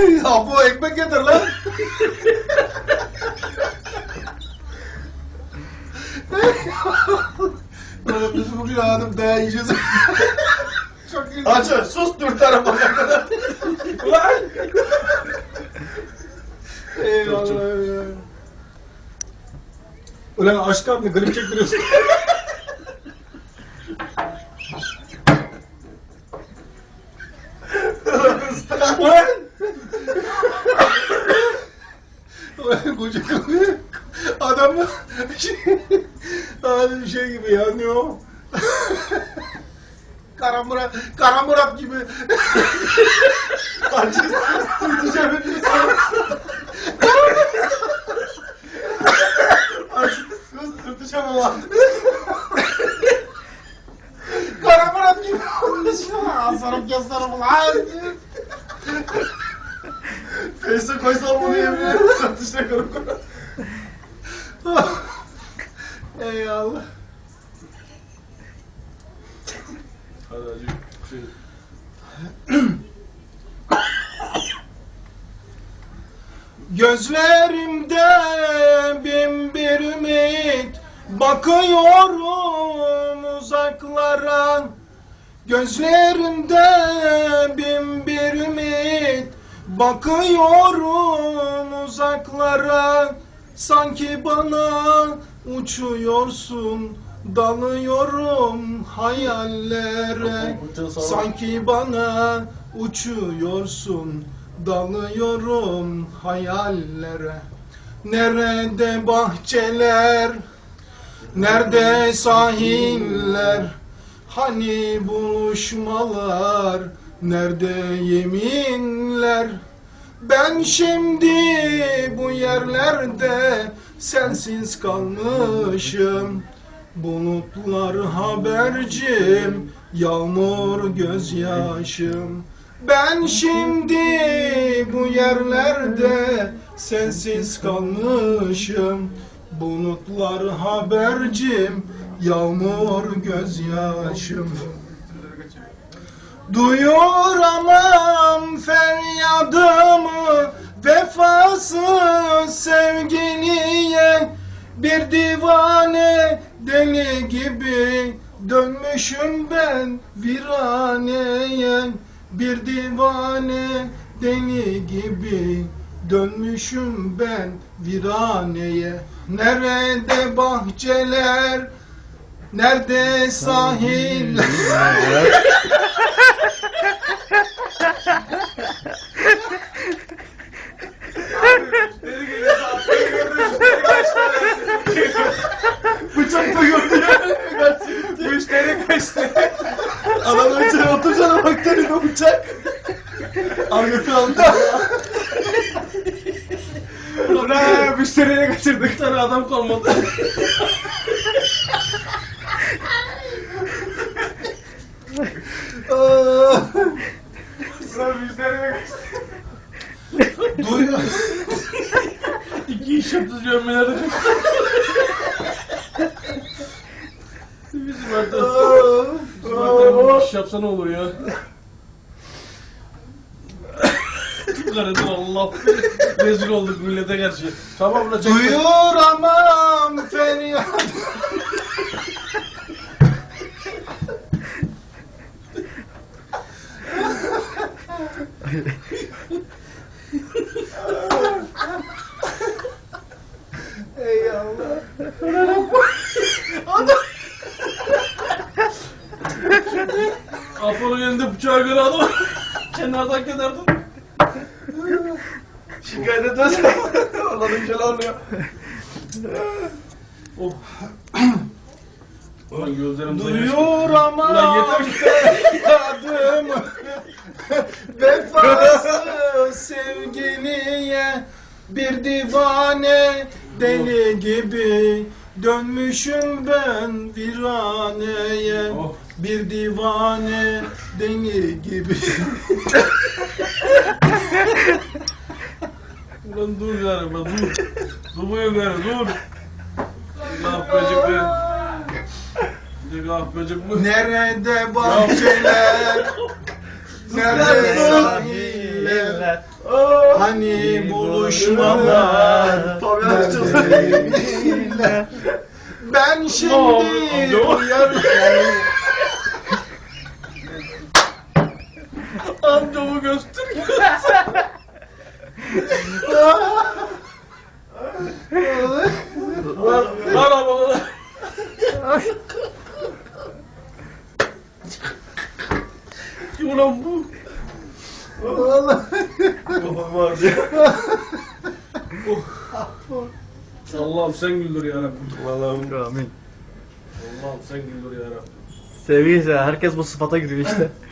ya bu ekmek getir lan. Oğlum biz bugün hanım daha yiyeceğiz. Çok iyi. Açı sus dur tarafa kadar. Ulan! Eyvallah. Ulan aşk karnı grip çektiriyorsun. Ulan! Ulan koca adam şey, abi şey gibi ya ne o? Kara Murat, Kara Murat gibi. Açı tutacağım hepini sana. Açı sus tutacağım ama. Kara Murat gibi konuşuyor. Asarım keserim ulan. Face'e koysam bunu yemin Satışta kırıp. Ey Allah. Hadi acı. Şey. Gözlerimde bin bir ümit Bakıyorum uzaklara Gözlerimde bin bir ümit Bakıyorum uzaklara Sanki bana uçuyorsun. Dalıyorum hayallere Sanki bana uçuyorsun. Dalıyorum hayallere. Nerede bahçeler Nerede sahiller? Hani buluşmalar Nerede yeminler? Ben şimdi bu yerlerde Sensiz kalmışım. Bulutlar habercim Yağmur gözyaşım. Ben şimdi bu yerlerde Sensiz kalmışım. Bulutlar habercim Yağmur gözyaşım Duyuramam feryadımı Vefasız sevgiliye. Bir divane deli gibi Dönmüşüm ben viraneye. Bir divane deli gibi Dönmüşüm ben viraneye. Nerede bahçeler Nerede sahiller Bıçak da gördü. Müşteri kaçtı. Adamın içine otursana bak o bıçak. Götür al. Ulan müşteriye kaçırdık. Bir adam kalmadı. Müşteriye kaçırdık. Duyuyor. İki iş yaptı gömmelerde. Bizim artık. Bizim artık bir iş yapsa ne olur ya? Karıdır Allah. Rezil olduk millete karşı. Tamam la. Duyuramam feryat. Ey Allah. Apo'nun yanında bıçağı göre adam. Kenardan kenardan. Şikayet edersen. Allah'ın kelamı ya. Oh. Ulan gözlerim Duyuramam Ulan yeter ki- feryadımı Vefasız sevgiliye Bir divane deli gibi Dönmüşüm ben viraneye Oh. Bir divane deli gibi Ulan dur ben dur. Dur. Böcek be. Dur ah böcek bu. Nerede bahçeler Eller. Hani buluşmalar. Eller. Ben şimdi Amca Amcamı göster. Lan lan arabaları. Kim ulan bu? Kafam ağrıyor. Allah'ım sen güldür ya Rabbim. Allah'ım. Amin. Allah'ım sen güldür ya Rabbim. Sevgili izleyenler, herkes bu sıfata giriyor işte.